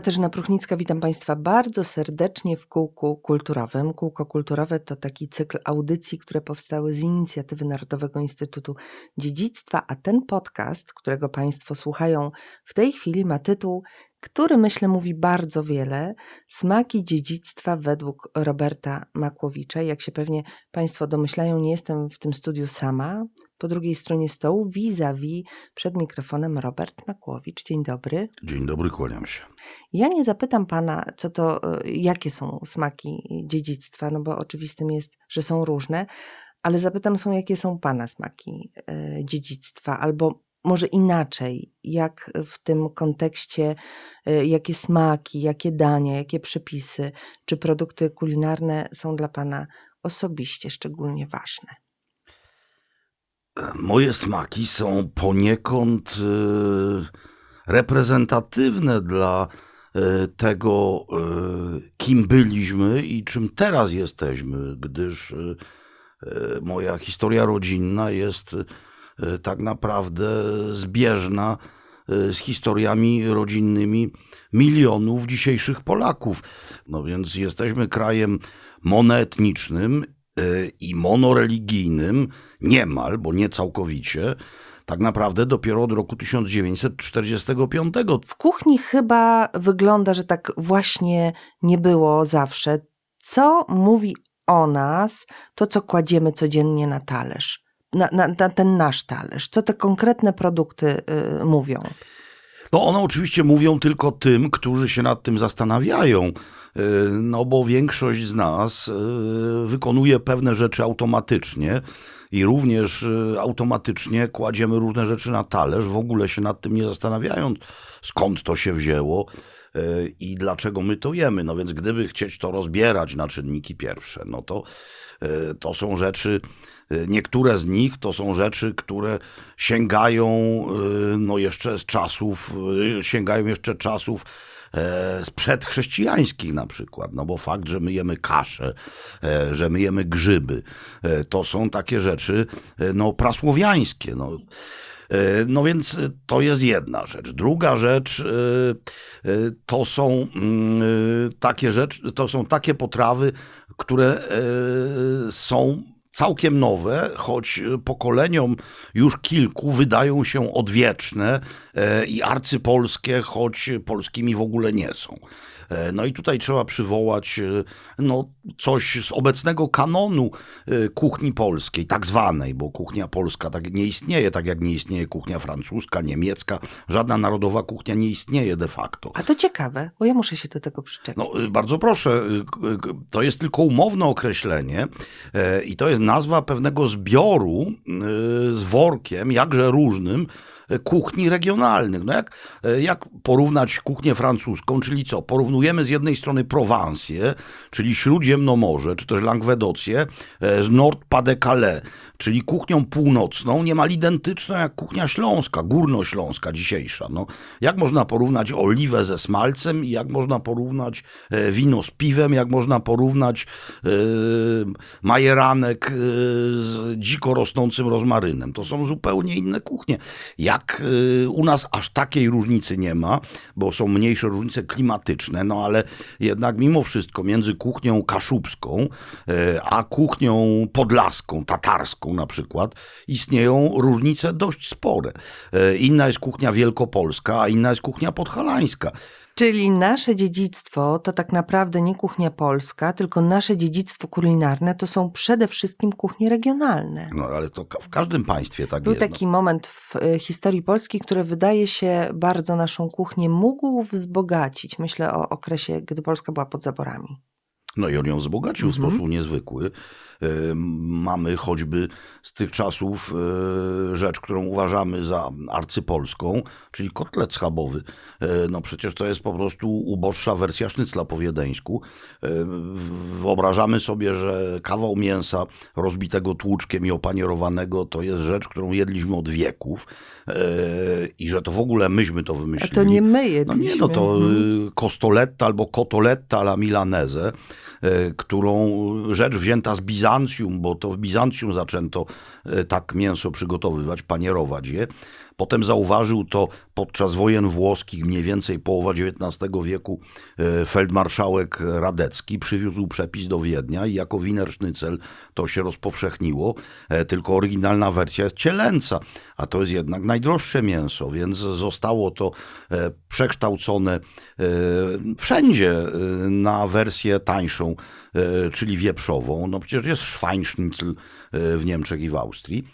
Katarzyna Pruchnicka, witam Państwa bardzo serdecznie w Kółku Kulturowym. Kółko Kulturowe to taki cykl audycji, które powstały z inicjatywy Narodowego Instytutu Dziedzictwa, a ten podcast, którego Państwo słuchają w tej chwili, ma tytuł, który myślę mówi bardzo wiele. Smaki dziedzictwa według Roberta Makłowicza. Jak się pewnie Państwo domyślają, nie jestem w tym studiu sama. Po drugiej stronie stołu, vis-a-vis, przed mikrofonem Robert Makłowicz. Dzień dobry. Dzień dobry, kłaniam się. Ja nie zapytam pana, co to, y, jakie są smaki dziedzictwa, no bo oczywistym jest, że są różne, ale zapytam są, jakie są pana smaki y, dziedzictwa, albo może inaczej, jak w tym kontekście, y, jakie smaki, jakie dania, jakie przepisy, czy produkty kulinarne są dla pana osobiście szczególnie ważne. Moje smaki są poniekąd y, reprezentatywne dla y, tego, kim byliśmy i czym teraz jesteśmy, gdyż moja historia rodzinna jest tak naprawdę zbieżna y, z historiami rodzinnymi milionów dzisiejszych Polaków. No więc jesteśmy krajem monoetnicznym y, i monoreligijnym, niemal, bo nie całkowicie, tak naprawdę dopiero od roku 1945. W kuchni chyba wygląda, że tak właśnie nie było zawsze. Co mówi o nas to, co kładziemy codziennie na talerz? Na, na, na ten nasz talerz? Co te konkretne produkty y, mówią? No one oczywiście mówią tylko tym, którzy się nad tym zastanawiają, y, no bo większość z nas y, wykonuje pewne rzeczy automatycznie i również y, automatycznie kładziemy różne rzeczy na talerz, w ogóle się nad tym nie zastanawiając, skąd to się wzięło i dlaczego my to jemy. No więc gdyby chcieć to rozbierać na czynniki pierwsze, no to y, to są rzeczy, y, niektóre z nich to są rzeczy, które sięgają no jeszcze z czasów, sięgają jeszcze czasów e, sprzed chrześcijańskich na przykład, no bo fakt, że my jemy kaszę, e, że my jemy grzyby, e, to są takie rzeczy e, no prasłowiańskie, no. E, No więc to jest jedna rzecz. Druga rzecz e, e, to są mm, takie rzeczy, to są takie potrawy, które są całkiem nowe, choć pokoleniom już kilku wydają się odwieczne i arcypolskie, choć polskimi w ogóle nie są. E, No i tutaj trzeba przywołać e, no, coś z obecnego kanonu e, kuchni polskiej, tak zwanej, bo kuchnia polska tak nie istnieje, tak jak nie istnieje kuchnia francuska, niemiecka, żadna narodowa kuchnia nie istnieje de facto. A to ciekawe, bo ja muszę się do tego przyczepić. No, bardzo proszę, to jest tylko umowne określenie i to jest nazwa pewnego zbioru z workiem, jakże różnym, kuchni regionalnych. No jak, e, jak porównać kuchnię francuską, czyli co? Porównujemy z jednej strony Prowansję, czyli Śródziemnomorze, czy też Langwedocję, e, z Nord-Pas-de-Calais, czyli kuchnią północną, niemal identyczną jak kuchnia śląska, górnośląska dzisiejsza. No, jak można porównać oliwę ze smalcem i jak można porównać e, wino z piwem, jak można porównać e, majeranek e, z dziko rosnącym rozmarynem. To są zupełnie inne kuchnie. Jak e, u nas aż takiej różnicy nie ma, bo są mniejsze różnice klimatyczne, no ale jednak mimo wszystko między kuchnią kaszubską a kuchnią podlaską, tatarską na przykład, istnieją różnice dość spore. E, Inna jest kuchnia wielkopolska, a inna jest kuchnia podhalańska. Czyli nasze dziedzictwo to tak naprawdę nie kuchnia polska, tylko nasze dziedzictwo kulinarne to są przede wszystkim kuchnie regionalne. No ale to w każdym państwie tak Był jest. no. taki moment w e, historii Polski, który wydaje się bardzo naszą kuchnię mógł wzbogacić. Myślę o okresie, gdy Polska była pod zaborami. No i on ją wzbogacił w Mhm. sposób niezwykły. E, Mamy choćby z tych czasów e, rzecz, którą uważamy za arcypolską, czyli kotlet schabowy. E, No przecież to jest po prostu uboższa wersja sznycla po wiedeńsku. W- Wyobrażamy sobie, że kawał mięsa rozbitego tłuczkiem i opanierowanego to jest rzecz, którą jedliśmy od wieków i że to w ogóle myśmy to A wymyślili. to nie my No jedliśmy. nie, no to Mhm. y, costoletta albo cotoletta alla milanese, którą rzecz wzięta z Bizancjum, bo to w Bizancjum zaczęto y, tak mięso przygotowywać, panierować je. Potem zauważył to podczas wojen włoskich, mniej więcej połowa XIX wieku, e, feldmarszałek Radecki przywiózł przepis do Wiednia i jako wiener sznycel to się rozpowszechniło, e, tylko oryginalna wersja jest cielęca, a to jest jednak najdroższe mięso, więc zostało to e, przekształcone wszędzie na wersję tańszą, czyli wieprzową. No przecież jest e, w Niemczech i w Austrii.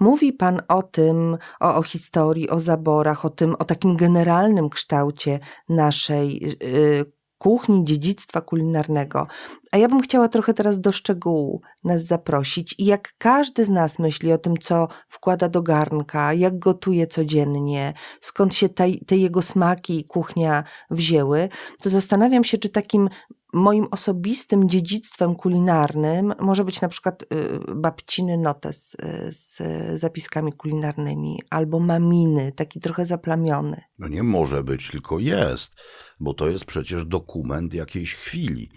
Mówi pan o tym, o, o historii, o zaborach, o tym, o takim generalnym kształcie naszej y, kuchni, dziedzictwa kulinarnego. A ja bym chciała trochę teraz do szczegółu nas zaprosić. I jak każdy z nas myśli o tym, co wkłada do garnka, jak gotuje codziennie, skąd się te, te jego smaki i kuchnia wzięły, to zastanawiam się, czy takim moim osobistym dziedzictwem kulinarnym może być na przykład y, babciny notes z zapiskami kulinarnymi albo maminy, taki trochę zaplamiony. No nie może być, tylko jest, bo to jest przecież dokument jakiejś chwili.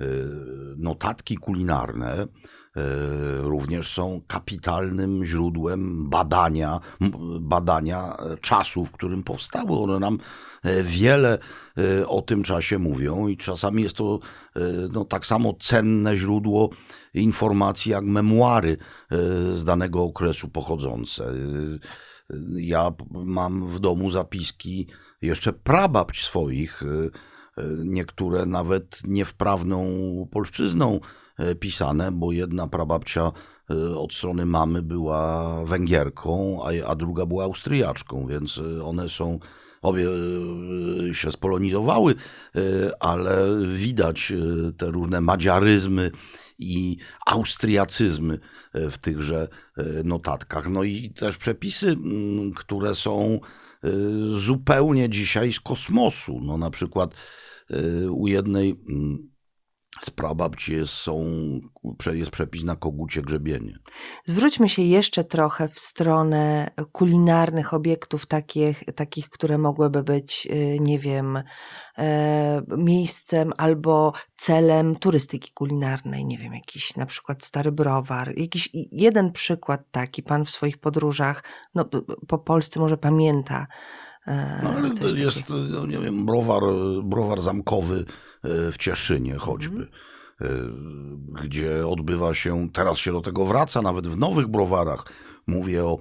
Yy, Notatki kulinarne yy, również są kapitalnym źródłem badania, badania czasu, w którym powstały. One nam e, wiele e, o tym czasie mówią i czasami jest to e, no, tak samo cenne źródło informacji jak memuary e, z danego okresu pochodzące. E, Ja mam w domu zapiski jeszcze prababć swoich, niektóre nawet niewprawną polszczyzną y, pisane, bo jedna prababcia y, od strony mamy była Węgierką, a, a druga była Austriaczką, więc one są obie się spolonizowały, ale widać te różne madziaryzmy i austriacyzmy w tychże notatkach. No i też przepisy, które są zupełnie dzisiaj z kosmosu. No na przykład y, u jednej prababci jest, są, jest przepis na kogucie grzebienie. Zwróćmy się jeszcze trochę w stronę kulinarnych obiektów, takich, takich które mogłyby być, y, nie wiem, e, miejscem albo celem turystyki kulinarnej. Nie wiem, jakiś na przykład stary browar. Jakiś jeden przykład taki pan w swoich podróżach, no, po Polsce może pamięta. E, No ale to jest, no, nie wiem, browar, browar zamkowy y, w Cieszynie choćby. y, Gdzie odbywa się, teraz się do tego wraca, nawet w nowych browarach. Mówię o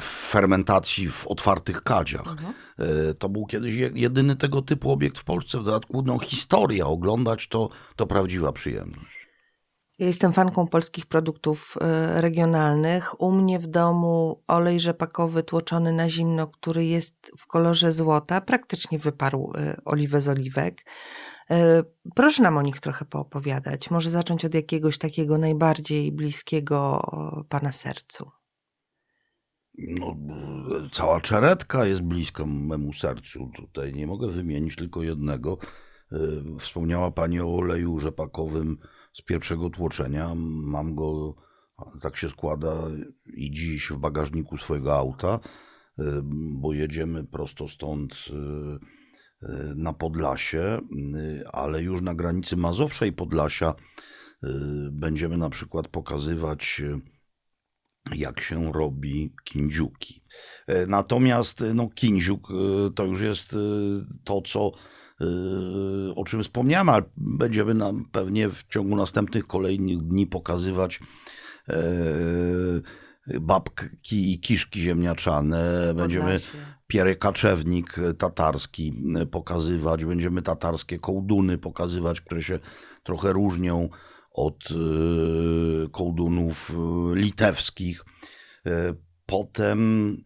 fermentacji w otwartych kadziach. Y, To był kiedyś je- jedyny tego typu obiekt w Polsce. W dodatku no, historia, oglądać to, to prawdziwa przyjemność. Ja jestem fanką polskich produktów e, regionalnych. U mnie w domu olej rzepakowy tłoczony na zimno, który jest w kolorze złota, praktycznie wyparł e, oliwę z oliwek. E, Proszę nam o nich trochę poopowiadać. Może zacząć od jakiegoś takiego najbardziej bliskiego Pana sercu. No, cała czeretka jest bliska memu sercu. Tutaj nie mogę wymienić tylko jednego. Y, Wspomniała Pani o oleju rzepakowym z pierwszego tłoczenia. Mam go, tak się składa, i dziś w bagażniku swojego auta, y, bo jedziemy prosto stąd y, y, na Podlasie, ale już na granicy Mazowsza i Podlasia będziemy na przykład pokazywać jak się robi kindziuki. Natomiast no, kindziuk to już jest to, co o czym wspomniałem, ale będziemy nam pewnie w ciągu następnych kolejnych dni pokazywać e, babki i kiszki ziemniaczane. Będziemy pierę kaczewnik tatarski e, pokazywać, będziemy tatarskie kołduny pokazywać, które się trochę różnią od kołdunów litewskich. Potem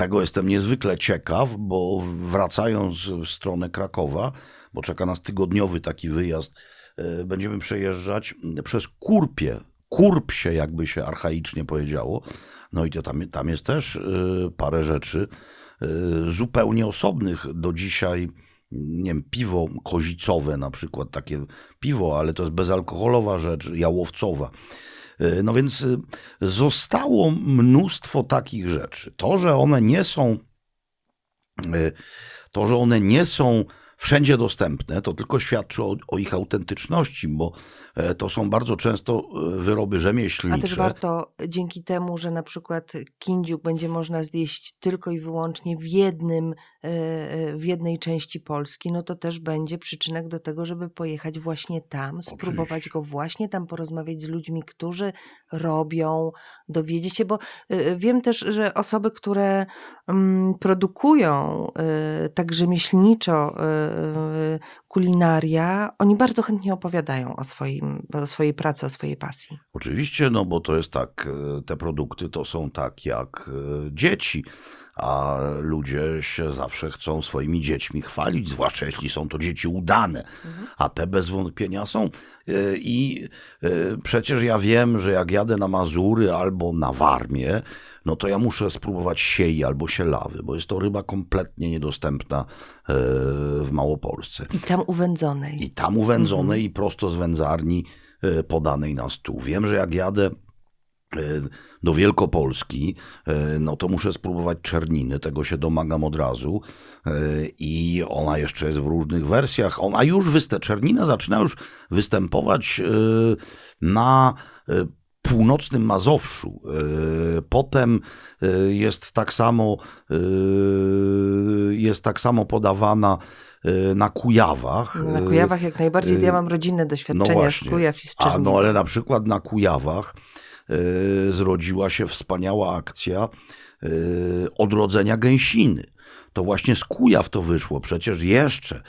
tego jestem niezwykle ciekaw, bo wracając w stronę Krakowa, bo czeka nas tygodniowy taki wyjazd, e, będziemy przejeżdżać przez Kurpie, Kurpsie, jakby się archaicznie powiedziało. No i to tam, tam jest też e, parę rzeczy e, zupełnie osobnych do dzisiaj. Nie wiem, piwo kozicowe na przykład, takie piwo, ale to jest bezalkoholowa rzecz, jałowcowa. E, No więc e, zostało mnóstwo takich rzeczy. To, że one nie są, e, to, że one nie są wszędzie dostępne, to tylko świadczy o, o ich autentyczności, bo e, to są bardzo często e, wyroby A rzemieślnicze. też warto dzięki temu, że na przykład kindziuk będzie można zjeść tylko i wyłącznie w jednym, e, w jednej części Polski, no to też będzie przyczynek do tego, żeby pojechać właśnie tam, spróbować Oczywiście. go właśnie tam, porozmawiać z ludźmi, którzy robią, dowiedzieć się, bo wiem też, że osoby, które mm, produkują tak rzemieślniczo kulinaria, oni bardzo chętnie opowiadają o, swoim, o swojej pracy, o swojej pasji. Oczywiście, no bo to jest tak, e, te produkty to są tak jak e, dzieci, a ludzie się zawsze chcą swoimi dziećmi chwalić, zwłaszcza jeśli są to dzieci udane, a te bez wątpienia są. E, I przecież ja wiem, że jak jadę na Mazury albo na Warmię, no to ja muszę spróbować siei albo sielawy, bo jest to ryba kompletnie niedostępna e, w Małopolsce. I tam uwędzonej. I tam uwędzonej i prosto z wędzarni e, podanej na stół. Wiem, że jak jadę e, do Wielkopolski, no to muszę spróbować czerniny, tego się domagam od razu i ona jeszcze jest w różnych wersjach. Ona już występuje, czernina zaczyna już występować na północnym Mazowszu. E, Potem e, jest tak samo e, jest tak samo podawana na Kujawach. Na Kujawach jak najbardziej. Ja mam rodzinne doświadczenia z właśnie. Kujaw i z A no ale na przykład na Kujawach zrodziła się wspaniała akcja odrodzenia gęsiny. To właśnie z Kujaw to wyszło. Przecież jeszcze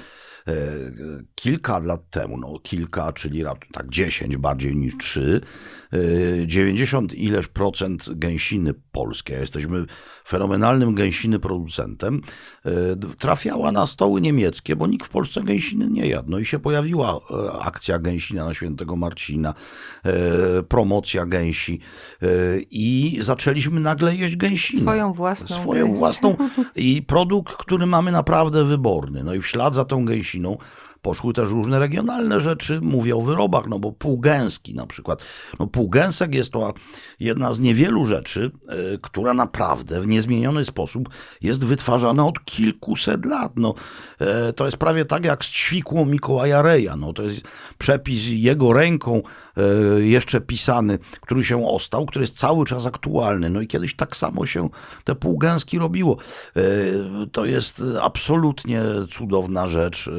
kilka lat temu, no kilka, czyli tak 10 bardziej niż 3, e, 90 ileś procent gęsiny polskiej, jesteśmy fenomenalnym gęsiny producentem, e, trafiała na stoły niemieckie, bo nikt w Polsce gęsiny nie jadł. No i się pojawiła e, akcja gęsina na świętego Marcina, e, promocja gęsi e, i zaczęliśmy nagle jeść gęsinę. Swoją własną Swoją gęś. własną i produkt, który mamy naprawdę wyborny. No i w ślad za tą gęsiną poszły też różne regionalne rzeczy. Mówię o wyrobach, no bo półgęski na przykład. No półgęsek jest to jedna z niewielu rzeczy, e, która naprawdę w niezmieniony sposób jest wytwarzana od kilkuset lat. No, e, to jest prawie tak jak z ćwikłą Mikołaja Reja. No, to jest przepis jego ręką jeszcze pisany, który się ostał, który jest cały czas aktualny. No i kiedyś tak samo się te półgęski robiło. E, To jest absolutnie cudowna rzecz. E,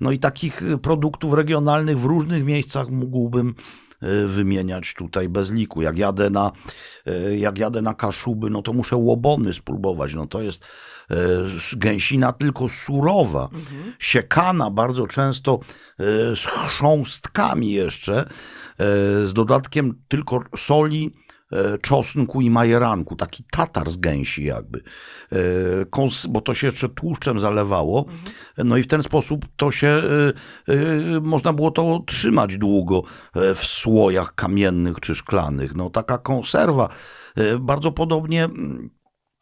No i takich produktów regionalnych w różnych miejscach mógłbym e, wymieniać tutaj bez liku. Jak jadę na, e, jak jadę na Kaszuby, no to muszę łobony spróbować. No to jest s- gęsina tylko surowa, siekana bardzo często z chrząstkami jeszcze, z dodatkiem tylko soli, czosnku i majeranku, taki tatar z gęsi jakby, E, bo to się jeszcze tłuszczem zalewało, no i w ten sposób to się, e, e, można było to trzymać długo e, w słojach kamiennych czy szklanych, no taka konserwa, e, bardzo podobnie mm,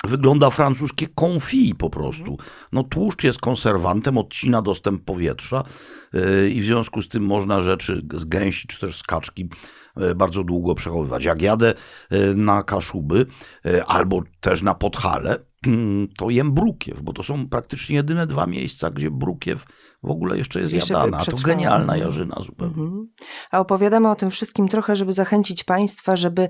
Wygląda francuskie confit po prostu. No tłuszcz jest konserwantem, odcina dostęp powietrza yy, i w związku z tym można rzeczy z gęsi czy też z kaczki yy, bardzo długo przechowywać. Jak jadę yy, na Kaszuby albo też na Podhale, to jem brukiew, bo to są praktycznie jedyne dwa miejsca, gdzie brukiew w ogóle jeszcze jest Jeszcze jadana. To genialna jarzyna zupełnie. Mhm. A opowiadamy o tym wszystkim trochę, żeby zachęcić Państwa, żeby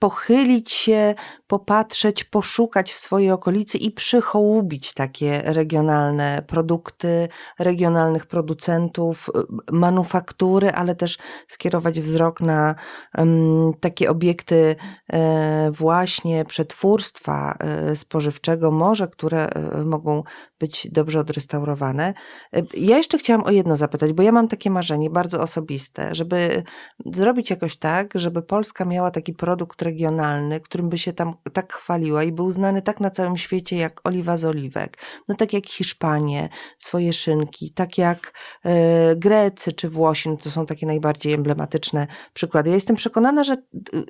pochylić się, popatrzeć, poszukać w swojej okolicy i przychołubić takie regionalne produkty, regionalnych producentów, e, manufaktury, ale też skierować wzrok na em, takie obiekty e, właśnie przetwórstwa e, spożywczego, może które e, mogą być dobrze odrestaurowane. E, Ja jeszcze chciałam o jedno zapytać, bo ja mam takie marzenie bardzo osobiste, żeby zrobić jakoś tak, żeby Polska miała taki produkt regionalny, którym by się tam tak chwaliła i był znany tak na całym świecie jak oliwa z oliwek. No tak jak Hiszpanie, swoje szynki, tak jak e, Grecy czy Włosi, no to są takie najbardziej emblematyczne przykłady. Ja jestem przekonana, że e,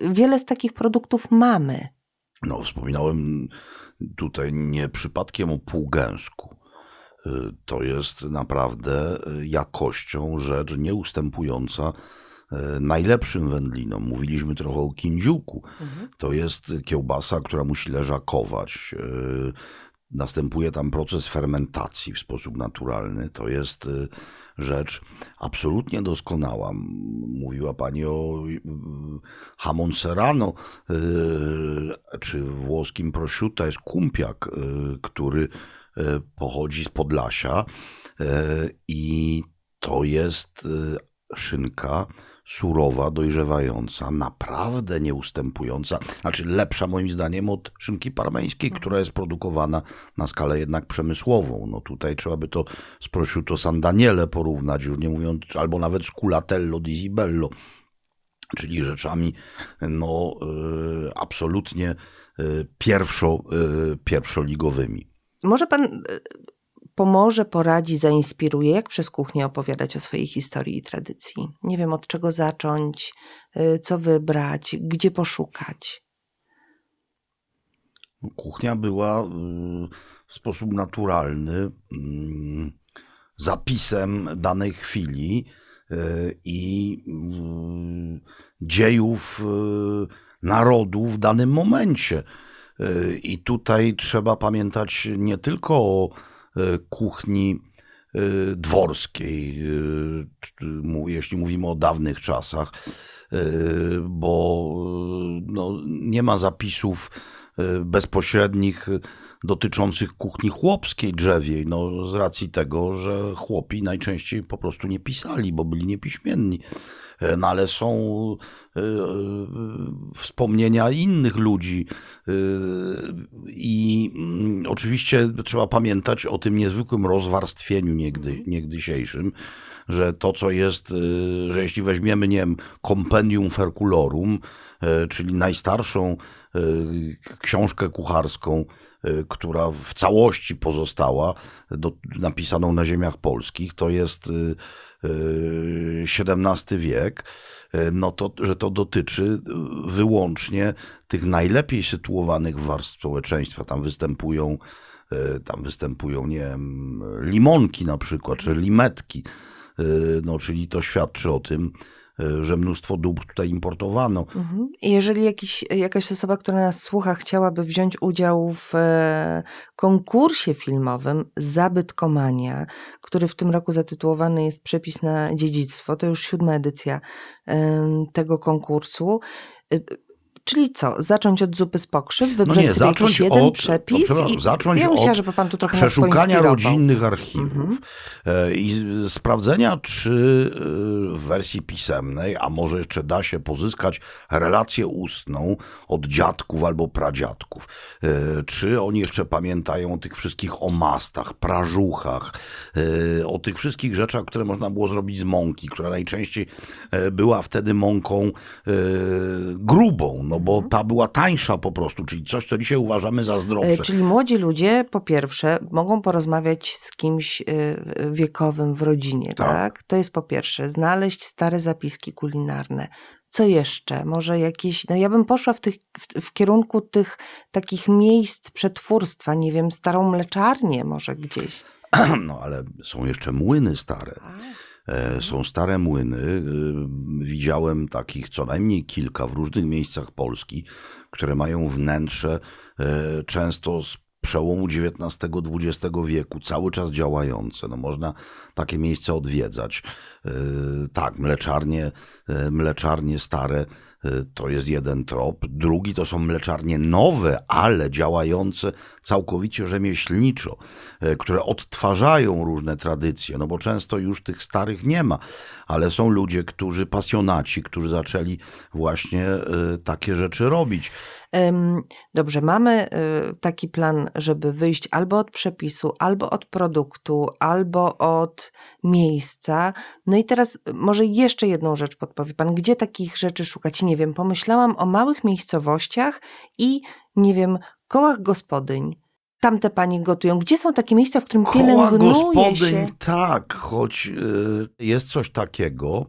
wiele z takich produktów mamy. No, wspominałem tutaj nie przypadkiem o półgęsku. Y, To jest naprawdę y, jakością rzecz nieustępująca y, najlepszym wędlinom. Mówiliśmy trochę o kindziuku. To jest kiełbasa, która musi leżakować. Y, następuje tam proces fermentacji w sposób naturalny. To jest y, rzecz absolutnie doskonała. Mówiła Pani o hamon serrano, czy włoskim prosciutto jest kumpiak, który pochodzi z Podlasia i to jest szynka surowa, dojrzewająca, naprawdę nieustępująca, znaczy lepsza moim zdaniem od szynki parmeńskiej, która jest produkowana na skalę jednak przemysłową. No tutaj trzeba by to z prosciutto San Daniele porównać, już nie mówiąc, albo nawet z culatello di Zibello, czyli rzeczami no y, absolutnie y, pierwszo, y, pierwszoligowymi. Może pan y, pomoże, poradzi, zainspiruje, jak przez kuchnię opowiadać o swojej historii i tradycji? Nie wiem, od czego zacząć, y, co wybrać, gdzie poszukać. Kuchnia była y, w sposób naturalny y, zapisem danej chwili i dziejów narodu w danym momencie. I tutaj trzeba pamiętać nie tylko o kuchni y, dworskiej, mu- jeśli mówimy o dawnych czasach, bo no, nie ma zapisów bezpośrednich dotyczących kuchni chłopskiej drzewiej, no, z racji tego, że chłopi najczęściej po prostu nie pisali, bo byli niepiśmienni. E, No ale są wspomnienia innych ludzi i oczywiście trzeba pamiętać o tym niezwykłym rozwarstwieniu niegdy, niegdysiejszym, że to co jest, y, że jeśli weźmiemy, nie wiem, Compendium Ferculorum, y, czyli najstarszą y, książkę kucharską, która w całości pozostała, do, napisaną na ziemiach polskich, to jest XVII wiek, no to, że to dotyczy wyłącznie tych najlepiej sytuowanych warstw społeczeństwa. Tam występują, tam występują, nie wiem, limonki na przykład, czy limetki, y, no, czyli to świadczy o tym, y, że mnóstwo dóbr tutaj importowano. Mhm. Jeżeli jakiś, jakaś osoba, która nas słucha, chciałaby wziąć udział w e, konkursie filmowym Zabytkomania, który w tym roku zatytułowany jest Przepis na dziedzictwo, to już siódma edycja tego konkursu. Czyli co? Zacząć od zupy z pokrzyw, wybrać No nie, sobie jakiś jeden od- przepis no, i przepraszam, zacząć ja od żeby pan tu trochę przeszukania rodzinnych archiwów Mhm. e, i sprawdzenia, czy e, w wersji pisemnej, a może jeszcze da się pozyskać relację ustną od dziadków albo pradziadków. E, Czy oni jeszcze pamiętają o tych wszystkich omastach, prażuchach, o tych wszystkich rzeczach, które można było zrobić z mąki, która najczęściej była wtedy mąką grubą, no bo ta była tańsza po prostu, czyli coś, co dzisiaj uważamy za E, zdrowsze. Czyli młodzi ludzie, po pierwsze, mogą porozmawiać z kimś e, wiekowym w rodzinie, tak. Tak. To jest po pierwsze. Znaleźć stare zapiski kulinarne. Co jeszcze? Może jakieś. No ja bym poszła w, tych, w, w kierunku tych takich miejsc przetwórstwa, nie wiem, starą mleczarnię może gdzieś. No ale są jeszcze młyny stare. E, Są stare młyny. y, Widziałem takich co najmniej kilka w różnych miejscach Polski, które mają wnętrze e, często z przełomu XIX-XX wieku, cały czas działające. No można takie miejsca odwiedzać. E, Tak, mleczarnie, e, mleczarnie stare e, to jest jeden trop. Drugi to są mleczarnie nowe, ale działające całkowicie rzemieślniczo, e, które odtwarzają różne tradycje, no bo często już tych starych nie ma, ale są ludzie, którzy pasjonaci, którzy zaczęli właśnie e, takie rzeczy robić. Dobrze, mamy y, taki plan, żeby wyjść albo od przepisu, albo od produktu, albo od miejsca. No i teraz y, może jeszcze jedną rzecz podpowie Pan, gdzie takich rzeczy szukać? Nie wiem, pomyślałam o małych miejscowościach i nie wiem, kołach gospodyń. Tamte panie gotują. Gdzie są takie miejsca, w którym Koła pielęgnuje gospodyń, się? tak, choć y, jest coś takiego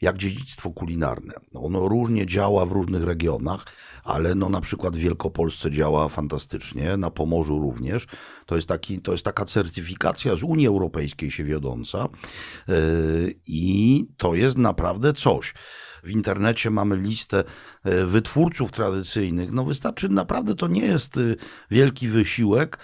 jak dziedzictwo kulinarne. Ono różnie działa w różnych regionach, ale no na przykład w Wielkopolsce działa fantastycznie, na Pomorzu również. To jest, taki, to jest taka certyfikacja z Unii Europejskiej się wiodąca y, i to jest naprawdę coś. w internecie mamy listę e, wytwórców tradycyjnych. No wystarczy, naprawdę to nie jest y, wielki wysiłek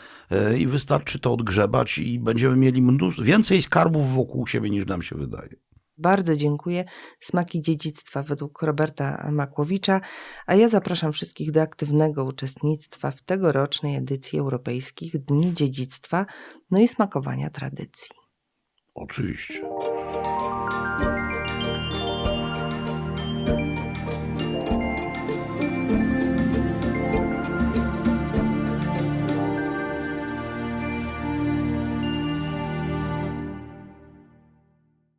i wystarczy to odgrzebać i będziemy mieli mnóstwo, więcej skarbów wokół siebie niż nam się wydaje. Bardzo dziękuję. Smaki dziedzictwa według Roberta Makłowicza, a ja zapraszam wszystkich do aktywnego uczestnictwa w tegorocznej edycji Europejskich Dni Dziedzictwa, no i smakowania tradycji. Oczywiście.